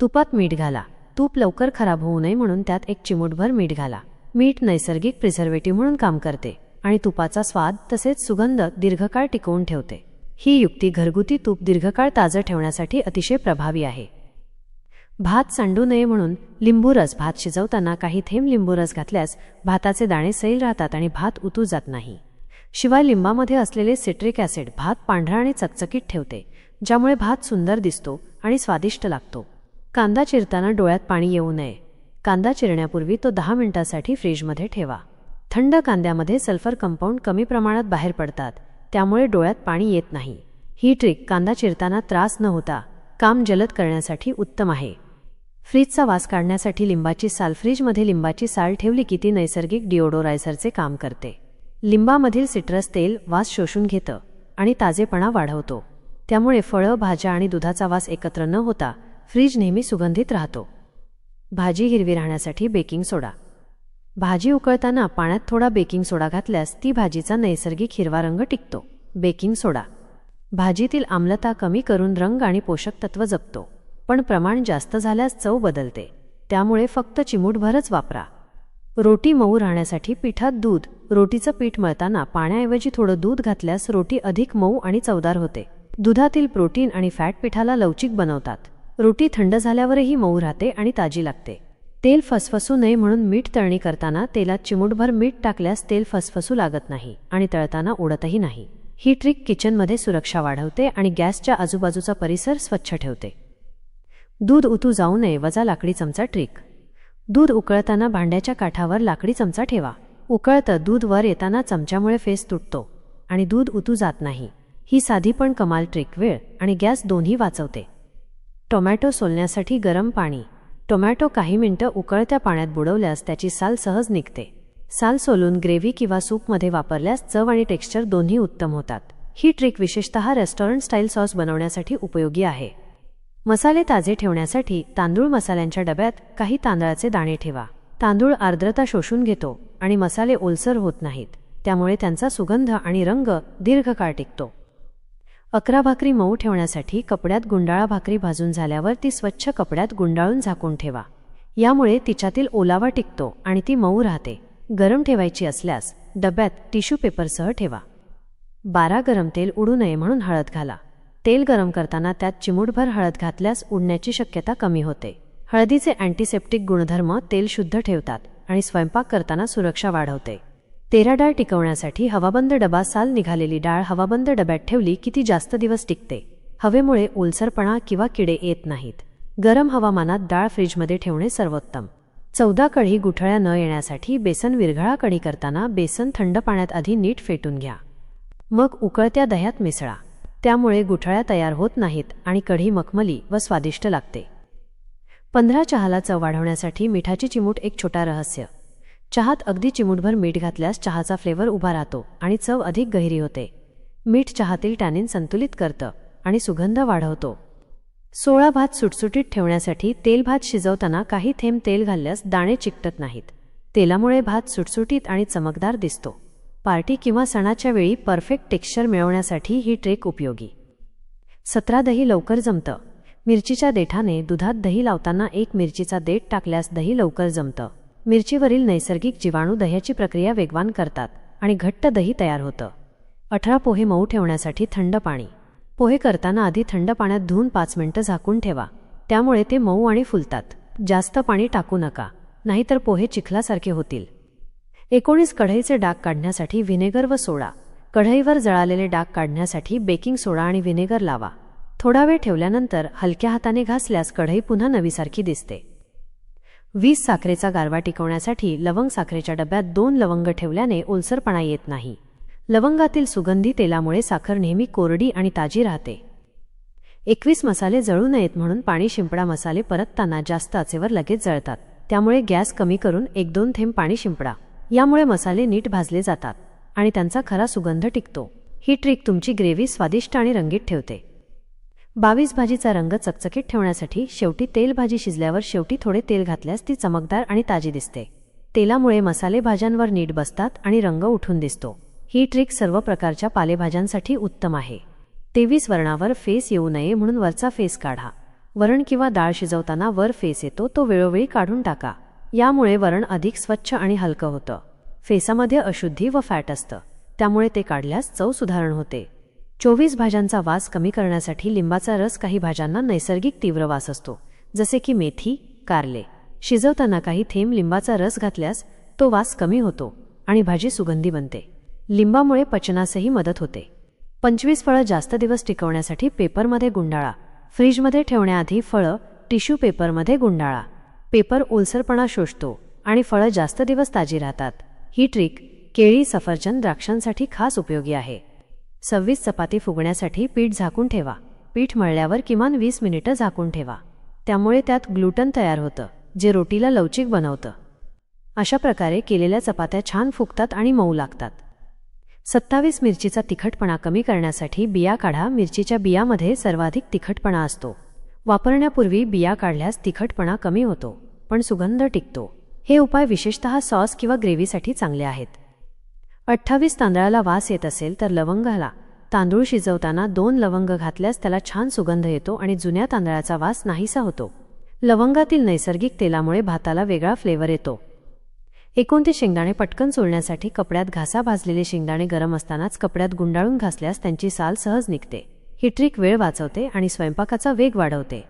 तुपात मीठ घाला. तूप लवकर खराब होऊ नये म्हणून त्यात एक चिमूटभर मीठ घाला. मीठ नैसर्गिक प्रिझर्वेटिव्ह म्हणून काम करते आणि तुपाचा स्वाद तसेच सुगंध दीर्घकाळ टिकवून ठेवते. ही युक्ती घरगुती तूप दीर्घकाळ ताजं ठेवण्यासाठी अतिशय प्रभावी आहे. भात सांडू नये म्हणून लिंबूरस भात शिजवताना काही थेंब लिंबूरस घातल्यास भाताचे दाणे सैल राहतात आणि भात उतू जात नाही. शिवाय लिंबामध्ये असलेले सिट्रिक ॲसिड भात पांढरा आणि चकचकीत ठेवते ज्यामुळे भात सुंदर दिसतो आणि स्वादिष्ट लागतो. कांदा चिरताना डोळ्यात पाणी येऊ नये. कांदा चिरण्यापूर्वी तो दहा मिनिटासाठी फ्रीजमध्ये ठेवा. थंड कांद्यामध्ये सल्फर कंपाऊंड कमी प्रमाणात बाहेर पडतात. त्यामुळे डोळ्यात पाणी येत नाही. ही ट्रिक कांदा चिरताना त्रास न होता काम जलद करण्यासाठी उत्तम आहे. फ्रीजचा वास काढण्यासाठी लिंबाची साल फ्रीजमध्ये लिंबाची साल ठेवली की ती नैसर्गिक डिओडोरायझरचे काम करते. लिंबामधील सिट्रस तेल वास शोषून घेतं आणि ताजेपणा वाढवतो. त्यामुळे फळं भाज्या आणि दुधाचा वास एकत्र न होता फ्रीज नेहमी सुगंधित राहतो. भाजी हिरवी राहण्यासाठी बेकिंग सोडा. भाजी उकळताना पाण्यात थोडा बेकिंग सोडा घातल्यास ती भाजीचा नैसर्गिक हिरवा रंग टिकतो. बेकिंग सोडा. भाजीतील आम्लता कमी करून रंग आणि पोषक तत्व जपतो पण प्रमाण जास्त झाल्यास चव बदलते. त्यामुळे फक्त चिमूटभरच वापरा. रोटी मऊ राहण्यासाठी पिठात दूध रोटीचं पीठ मळताना पाण्याऐवजी थोडं दूध घातल्यास रोटी अधिक मऊ आणि चवदार होते. दुधातील प्रोटीन आणि फॅट पिठाला लवचिक बनवतात. रोटी थंड झाल्यावरही मऊ राहते आणि ताजी लागते. तेल फसफसू नये म्हणून मीठ तळणी करताना तेलात चिमूटभर मीठ टाकल्यास तेल फसफसू लागत नाही आणि तळताना उडतही नाही. ही ट्रिक किचनमध्ये सुरक्षा वाढवते आणि गॅसच्या आजूबाजूचा परिसर स्वच्छ ठेवते. दूध उतू जाऊ नये वजा लाकडी चमचा ट्रिक. दूध उकळताना भांड्याच्या काठावर लाकडी चमचा ठेवा. उकळतं दूध वर येताना चमच्यामुळे फेस तुटतो आणि दूध उतू जात नाही. ही साधी पण कमाल ट्रिक वेळ आणि गॅस दोन्ही वाचवते. टोमॅटो सोलण्यासाठी गरम पाणी. टोमॅटो काही मिनटं उकळत्या पाण्यात बुडवल्यास त्याची साल सहज निघते. साल सोलून ग्रेव्ही किंवा सूपमध्ये वापरल्यास चव आणि टेक्स्चर दोन्ही उत्तम होतात. ही ट्रिक विशेषतः रेस्टॉरंट स्टाईल सॉस बनवण्यासाठी उपयोगी आहे. मसाले ताजे ठेवण्यासाठी तांदूळ मसाल्यांच्या डब्यात काही तांदळाचे दाणे ठेवा. तांदूळ आर्द्रता शोषून घेतो आणि मसाले ओलसर होत नाहीत. त्यामुळे त्यांचा सुगंध आणि रंग दीर्घकाळ टिकतो. अकरा भाकरी मऊ ठेवण्यासाठी कपड्यात गुंडाळा भाकरी भाजून झाल्यावर ती स्वच्छ कपड्यात गुंडाळून झाकून ठेवा. यामुळे तिच्यातील ओलावा टिकतो आणि ती मऊ राहते. गरम ठेवायची असल्यास डब्यात टिश्यू पेपरसह ठेवा. बारा गरम तेल उडू नये म्हणून हळद घाला. तेल गरम करताना त्यात चिमूटभर हळद घातल्यास उडण्याची शक्यता कमी होते. हळदीचे अँटीसेप्टिक गुणधर्म तेल शुद्ध ठेवतात आणि स्वयंपाक करताना सुरक्षा वाढवते. तेरा डाळ टिकवण्यासाठी हवाबंद डबा साल निघालेली डाळ हवाबंद डब्यात ठेवली की ती जास्त दिवस टिकते? हवेमुळे ओलसरपणा किंवा किडे येत नाहीत. गरम हवामानात डाळ फ्रीजमध्ये ठेवणे सर्वोत्तम. चौदा कढी गुठळ्या न येण्यासाठी बेसन विरघळा कढी करताना बेसन थंड पाण्यात आधी नीट फेटून घ्या. मग उकळत्या दह्यात मिसळा. त्यामुळे गुठळ्या तयार होत नाहीत आणि कढी मखमली व स्वादिष्ट लागते. पंधरा चहाला चव वाढवण्यासाठी मिठाची चिमूट एक छोटा रहस्य. चहात अगदी चिमूटभर मीठ घातल्यास चहाचा फ्लेवर उभा राहतो आणि चव अधिक गहिरी होते. मीठ चहातील टॅनिन संतुलित करतं आणि सुगंध वाढवतो. सोळा भात सुटसुटीत ठेवण्यासाठी तेल भात शिजवताना काही थेंब तेल घालल्यास दाणे चिकटत नाहीत. तेलामुळे भात सुटसुटीत आणि चमकदार दिसतो. पार्टी किंवा सणाच्या वेळी परफेक्ट टेक्स्चर मिळवण्यासाठी ही ट्रेक उपयोगी. सतरा दही लवकर जमतं. मिरचीच्या देठाने दुधात दही लावताना एक मिरचीचा देठ टाकल्यास दही लवकर जमतं. मिरचीवरील नैसर्गिक जीवाणू दह्याची प्रक्रिया वेगवान करतात आणि घट्ट दही तयार होतं. अठरा पोहे मऊ ठेवण्यासाठी थंड पाणी. पोहे करताना आधी थंड पाण्यात धुवून पाच मिनिटं झाकून ठेवा. त्यामुळे ते मऊ आणि फुलतात. जास्त पाणी टाकू नका. नाहीतर पोहे चिखलासारखे होतील. एकोणीस कढईचे डाग काढण्यासाठी व्हिनेगर व सोडा. कढईवर जळालेले डाग काढण्यासाठी बेकिंग सोडा आणि व्हिनेगर लावा. थोडा वेळ ठेवल्यानंतर हलक्या हाताने घासल्यास कढई पुन्हा नवीसारखी दिसते. वीस साखरेचा गारवा टिकवण्यासाठी लवंग साखरेच्या डब्यात दोन लवंग ठेवल्याने ओलसरपणा येत नाही. लवंगातील सुगंधी तेलामुळे साखर नेहमी कोरडी आणि ताजी राहते. एकवीस मसाले जळू नयेत म्हणून पाणी शिंपडा मसाले परतताना जास्त आचेवर लगेच जळतात. त्यामुळे गॅस कमी करून एक दोन थेंब पाणी शिंपडा. यामुळे मसाले नीट भाजले जातात आणि त्यांचा खरा सुगंध टिकतो. ही ट्रिक तुमची ग्रेव्ही स्वादिष्ट आणि रंगीत ठेवते. बावीस भाजीचा रंग चकचकीत ठेवण्यासाठी शेवटी तेल भाजी शिजल्यावर शेवटी थोडे तेल घातल्यास ती चमकदार आणि ताजी दिसते. तेलामुळे मसाले भाज्यांवर नीट बसतात आणि रंग उठून दिसतो. ही ट्रिक सर्व प्रकारच्या पालेभाज्यांसाठी उत्तम आहे. तेवीस वर्णावर फेस येऊ नये म्हणून वरचा फेस काढा. वरण किंवा डाळ शिजवताना वर फेस येतो तो वेळोवेळी काढून टाका. यामुळे वरण अधिक स्वच्छ आणि हलकं होतं. फेसामध्ये अशुद्धी व फॅट असतं. त्यामुळे ते काढल्यास चव सुधारण होते. चोवीस भाज्यांचा वास कमी करण्यासाठी लिंबाचा रस काही भाज्यांना नैसर्गिक तीव्र वास असतो जसे की मेथी कारले. शिजवताना काही थेंब लिंबाचा रस घातल्यास तो वास कमी होतो आणि भाजी सुगंधी बनते. लिंबामुळे पचनासही मदत होते. पंचवीस फळं जास्त दिवस टिकवण्यासाठी पेपरमध्ये गुंडाळा. फ्रीजमध्ये ठेवण्याआधी फळं टिश्यू पेपरमध्ये गुंडाळा. पेपर ओलसरपणा शोषतो आणि फळं जास्त दिवस ताजी राहतात. ही ट्रिक केळी सफरचंद द्राक्षांसाठी खास उपयोगी आहे. सव्वीस चपाती फुगण्यासाठी पीठ झाकून ठेवा. पीठ मळल्यावर किमान वीस मिनिटं झाकून ठेवा. त्यामुळे त्यात ग्लुटन तयार होतं जे रोटीला लवचिक बनवतं. अशा प्रकारे केलेल्या चपात्या छान फुगतात आणि मऊ लागतात. सत्तावीस मिरचीचा तिखटपणा कमी करण्यासाठी बिया काढा. मिरचीच्या बियामध्ये सर्वाधिक तिखटपणा असतो. वापरण्यापूर्वी बिया काढल्यास तिखटपणा कमी होतो पण सुगंध टिकतो. हे उपाय विशेषतः सॉस किंवा ग्रेव्हीसाठी चांगले आहेत. अठ्ठावीस तांदळाला वास येत असेल तर लवंगाला तांदूळ शिजवताना दोन लवंग घातल्यास त्याला छान सुगंध येतो आणि जुन्या तांदळाचा वास नाहीसा होतो. लवंगातील नैसर्गिक तेलामुळे भाताला वेगळा फ्लेवर येतो. एकूण ते शेंगदाणे पटकन सोलण्यासाठी कपड्यात घासा भाजलेले शेंगदाणे गरम असतानाच कपड्यात गुंडाळून घासल्यास त्यांची साल सहज निघते. ही ट्रिक वेळ वाचवते आणि स्वयंपाकाचा वेग वाढवते.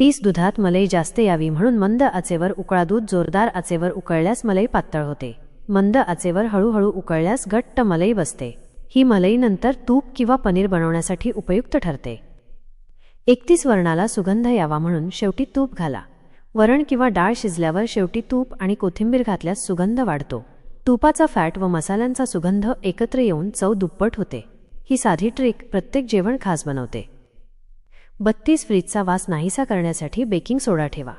तीस दुधात मलई जास्त यावी म्हणून मंद आचेवर उकळा दूध जोरदार आचेवर उकळल्यास मलई पातळ होते. मंद आचेवर हळूहळू उकळल्यास घट्ट मलई बसते. ही मलईनंतर तूप किंवा पनीर बनवण्यासाठी उपयुक्त ठरते. एकतीस वर्णाला सुगंध यावा म्हणून शेवटी तूप घाला. वरण किंवा डाळ शिजल्यावर शेवटी तूप आणि कोथिंबीर घातल्यास सुगंध वाढतो. तुपाचा फॅट व मसाल्यांचा सुगंध एकत्र येऊन चव दुप्पट होते. ही साधी ट्रिक प्रत्येक जेवण खास बनवते. बत्तीस फ्रीजचा वास नाहीसा करण्यासाठी बेकिंग सोडा ठेवा.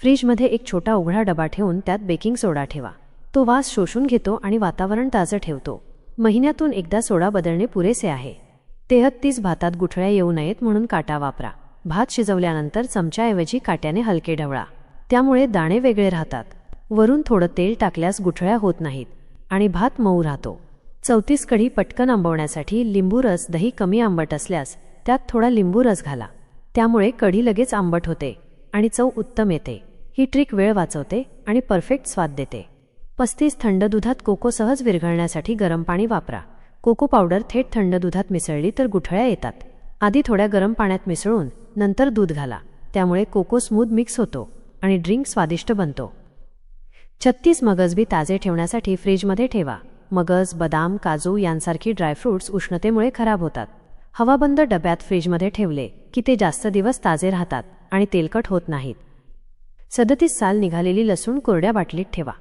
फ्रीजमध्ये एक छोटा उघडा डबा ठेवून त्यात बेकिंग सोडा ठेवा. तो वास शोषून घेतो आणि वातावरण ताजं ठेवतो. महिन्यातून एकदा सोडा बदलणे पुरेसे आहे. तेहत्तीस भातात गुठळ्या येऊ नयेत म्हणून काटा वापरा. भात शिजवल्यानंतर चमच्याऐवजी काट्याने हलके ढवळा. त्यामुळे दाणे वेगळे राहतात. वरून थोडं तेल टाकल्यास गुठळ्या होत नाहीत आणि भात मऊ राहतो. चौतीस कढी पटकन आंबवण्यासाठी लिंबू रस दही कमी आंबट असल्यास त्यात थोडा लिंबू रस घाला. त्यामुळे कढी लगेच आंबट होते आणि चव उत्तम येते. ही ट्रिक वेळ वाचवते आणि परफेक्ट स्वाद देते. पस्तीस थंड दुधात कोको सहज विरघळण्यासाठी गरम पाणी वापरा. कोको पावडर थेट थंड दुधात मिसळली तर गुठळ्या येतात. आधी थोड्या गरम पाण्यात मिसळून नंतर दूध घाला. त्यामुळे कोको स्मूथ मिक्स होतो आणि ड्रिंक स्वादिष्ट बनतो. छत्तीस मगजबी ताजे ठेवण्यासाठी फ्रीजमध्ये ठेवा. मगज बदाम काजू यांसारखी ड्रायफ्रूट्स उष्णतेमुळे खराब होतात. हवाबंद डब्यात फ्रीजमध्ये ठेवले की ते जास्त दिवस ताजे राहतात आणि तेलकट होत नाहीत. सदतीस साल निघालेली लसूण कोरड्या बाटलीत ठेवा.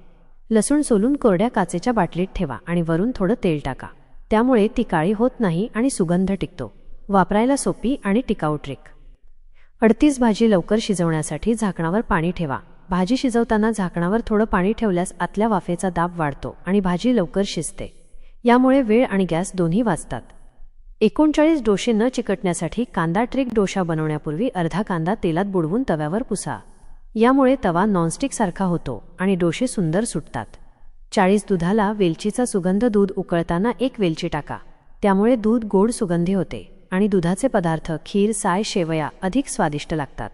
लसूण सोलून कोरड्या काचेच्या बाटलीत ठेवा आणि वरून थोडं तेल टाका. त्यामुळे ती काळी होत नाही आणि सुगंध टिकतो. वापरायला सोपी आणि टिकाऊ ट्रिक. अडतीस भाजी लवकर शिजवण्यासाठी झाकणावर पाणी ठेवा. भाजी शिजवताना झाकणावर थोडं पाणी ठेवल्यास आतल्या वाफेचा दाब वाढतो आणि भाजी लवकर शिजते. यामुळे वेळ आणि गॅस दोन्ही वाचतात. एकोणचाळीस डोसे न चिकटण्यासाठी कांदा ट्रिक डोशा बनवण्यापूर्वी अर्धा कांदा तेलात बुडवून तव्यावर पुसा. यामुळे तवा नॉनस्टिकसारखा होतो आणि डोसे सुंदर सुटतात. चाळीस दुधाला वेलचीचा सुगंध दूध उकळताना एक वेलची टाका. त्यामुळे दूध गोड सुगंधी होते आणि दुधाचे पदार्थ खीर साय शेवया अधिक स्वादिष्ट लागतात.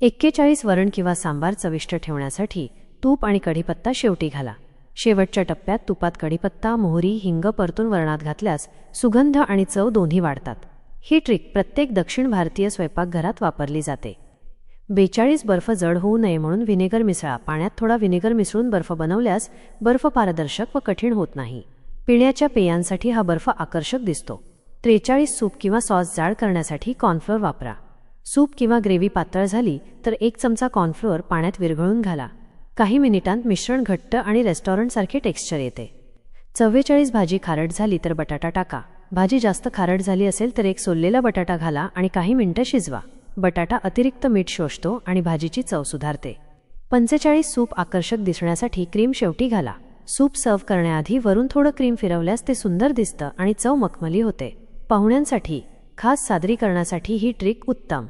एक्केचाळीस वरण किंवा सांबार चविष्ट ठेवण्यासाठी तूप आणि कढीपत्ता शेवटी घाला. शेवटच्या टप्प्यात तुपात कढीपत्ता मोहरी हिंग परतून वरणात घातल्यास सुगंध आणि चव दोन्ही वाढतात. ही ट्रिक प्रत्येक दक्षिण भारतीय स्वयंपाकघरात वापरली जाते. बेचाळीस बर्फ जड होऊ नये म्हणून व्हिनेगर मिसळा. पाण्यात थोडा व्हिनेगर मिसळून बर्फ बनवल्यास बर्फ पारदर्शक व कठीण होत नाही. पिण्याच्या पेयांसाठी हा बर्फ आकर्षक दिसतो. त्रेचाळीस सूप किंवा सॉस जाड करण्यासाठी कॉर्नफ्लोअर वापरा. सूप किंवा ग्रेव्ही पातळ झाली तर एक चमचा कॉर्नफ्लोअर पाण्यात विरघळून घाला. काही मिनिटांत मिश्रण घट्ट आणि रेस्टॉरंटसारखे टेक्स्चर येते. चव्वेचाळीस भाजी खारट झाली तर बटाटा टाका. भाजी जास्त खारट झाली असेल तर एक सोललेला बटाटा घाला आणि काही मिनिटं शिजवा. बटाटा अतिरिक्त मीठ शोषतो आणि भाजीची चव सुधारते. पंचेचाळीस सूप आकर्षक दिसण्यासाठी क्रीम शेवटी घाला. सूप सर्व्ह करण्याआधी वरून थोडं क्रीम फिरवल्यास ते सुंदर दिसतं आणि चव मखमली होते. पाहुण्यांसाठी खास सादरीकरणासाठी ही ट्रिक उत्तम.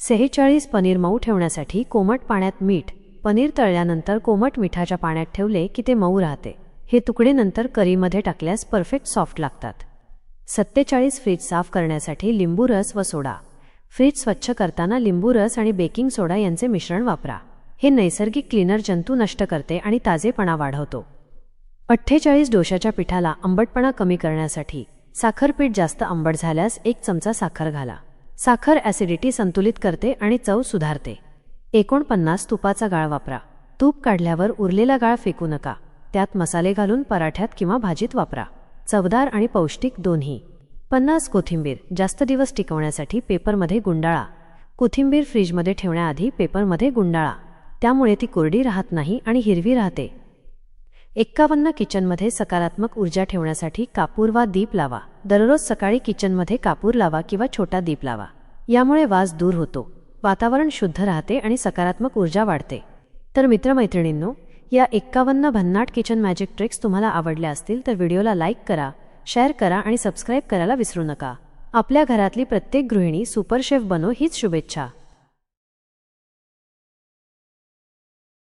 सेहेचाळीस पनीर मऊ ठेवण्यासाठी कोमट पाण्यात मीठ पनीर तळल्यानंतर कोमट मिठाच्या पाण्यात ठेवले की ते मऊ राहते. हे तुकडे नंतर करीमध्ये टाकल्यास परफेक्ट सॉफ्ट लागतात. सत्तेचाळीस फ्रीज साफ करण्यासाठी लिंबू रस व सोडा. फ्रीज स्वच्छ करताना लिंबू रस आणि बेकिंग सोडा यांचे मिश्रण वापरा. हे नैसर्गिक क्लीनर जंतू नष्ट करते आणि ताजेपणा वाढवतो. अठ्ठेचाळीस डोशाच्या पिठाला आंबटपणा कमी करण्यासाठी साखरपीठ जास्त आंबट झाल्यास एक चमचा साखर घाला. साखर ॲसिडिटी संतुलित करते आणि चव सुधारते. एकोणपन्नास तुपाचा गाळ वापरा. तूप काढल्यावर उरलेला गाळ फेकू नका. त्यात मसाले घालून पराठ्यात किंवा भाजीत वापरा. चवदार आणि पौष्टिक दोन्ही. पन्नास कोथिंबीर जास्त दिवस टिकवण्यासाठी पेपरमध्ये गुंडाळा. कोथिंबीर फ्रीजमध्ये ठेवण्याआधी पेपरमध्ये गुंडाळा. त्यामुळे ती कोरडी राहत नाही आणि हिरवी राहते. एक्कावन्न किचनमध्ये सकारात्मक ऊर्जा ठेवण्यासाठी कापूर वा दीप लावा. दररोज सकाळी किचनमध्ये कापूर लावा किंवा छोटा दीप लावा. यामुळे वास दूर होतो. वातावरण शुद्ध राहते आणि सकारात्मक ऊर्जा वाढते. तर मित्रमैत्रिणींनो या एक्कावन्न भन्नाट किचन मॅजिक ट्रिक्स तुम्हाला आवडल्या असतील तर व्हिडिओला लाईक करा शेअर करा आणि सबस्क्राईब करायला विसरू नका. आपल्या घरातली प्रत्येक गृहिणी सुपर शेफ बनो हीच शुभेच्छा.